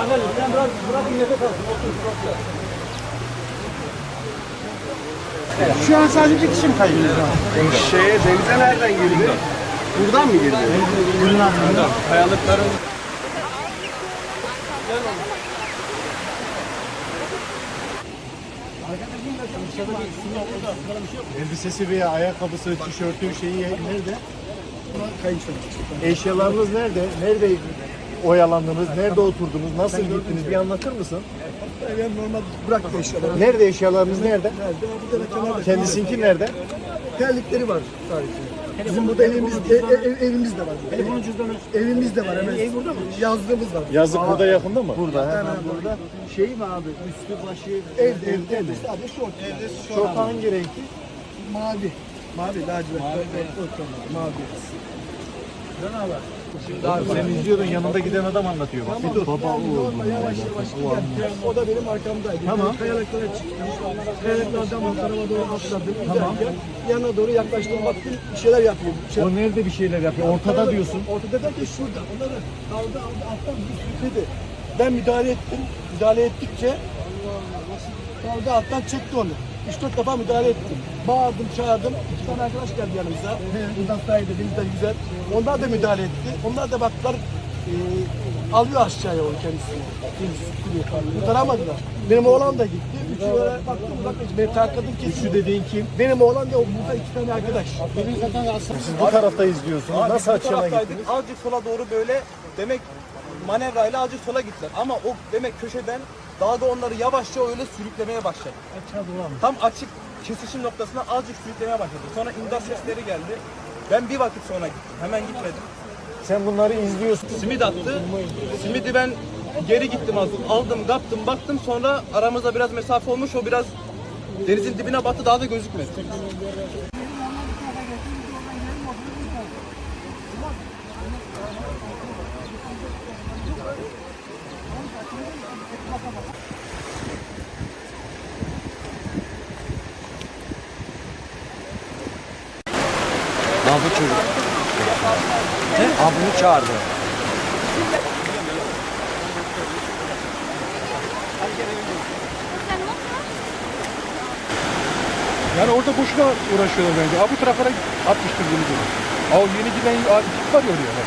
Anladım, sen bırak, bırak nefes Şu an sadece bir kişi mi kaybediyor? Şeye, denize nereden girdi? Buradan mı girdi? Buradan. Kayalıkların Elbisesi veya ayakkabısı, tişörtü, şeyi nerede? Eşyalarınız nerede? Nerede oyalandınız? Nerede oturdunuz? Nasıl gittiniz? Bir anlatır mısın? Ben normal bıraktı eşyaları. Nerede eşyalarınız nerede? Kendisinki nerede? Terlikleri var sadece. Bizim burada evimiz, e, e, ev- evimiz de var. Telefonu cüzdanı. Evimiz de var hemen. Ev burada mı? Yazdığımız var. Yazık burada yakında mı? Burada hemen burada. Şey mi abi? Üstü başı Evde, evde, evde. Sadece şort. Çok hangi renkli? Mavi. Mavi, lacivert. Mavi. Mavi. Sen izliyordun yanında giden adam anlatıyor bak. Bir dur. Baba Yavaş yavaş giderken o da benim arkamdaydı. Tamam. Kayalıklara çıktım. Kayalıklardan bu tarafa doğru atladım. Tamam. Yanına doğru yaklaştım. Baktım bir şeyler yapıyor. Bir şey- O nerede bir şeyler yapıyor? Ortada diyorsun. Ortada derken şurada. Onları aldı aldı alttan bir sürükledi. Ben müdahale ettim. Müdahale ettikçe kaldı alttan çekti onu. Üç dört defa müdahale ettim. Bağırdım, çağırdım. İki tane arkadaş geldi yanımıza. Buradan sahilde denizden güzel. Onlar da müdahale etti. Onlar da baktılar e, alıyor aşağıya onu kendisini. Kendisi tutuyor. Kurtaramadılar. Benim oğlan da gitti. Üçü böyle baktım uzaklaştı. Beni takladım kesin. Şu dediğin kim? Benim oğlan da o burada iki tane arkadaş. Siz bu tarafta izliyorsunuz. Abi Nasıl taraftaydık, gittiniz? Azıcık sola doğru böyle demek manevrayla azıcık sola gittiler. Ama o demek köşeden daha da onları yavaşça öyle sürüklemeye başladı. Tam açık kesişim noktasına azıcık sürüklemeye başladı. Sonra imdat sesleri geldi. Ben bir vakit sonra gittim. Hemen gitmedim. Sen bunları izliyorsun. Simit attı. Simidi ben geri gittim az. Aldım, kaptım, baktım. Sonra aramızda biraz mesafe olmuş. O biraz denizin dibine battı. Daha da gözükmedi. Abi çocuk. Abini çağırdı. Yani orada boşuna uğraşıyorlar bence. Abi bu tarafa atmıştır bunu diyor. Aa, yeni giden ekip var ya oraya.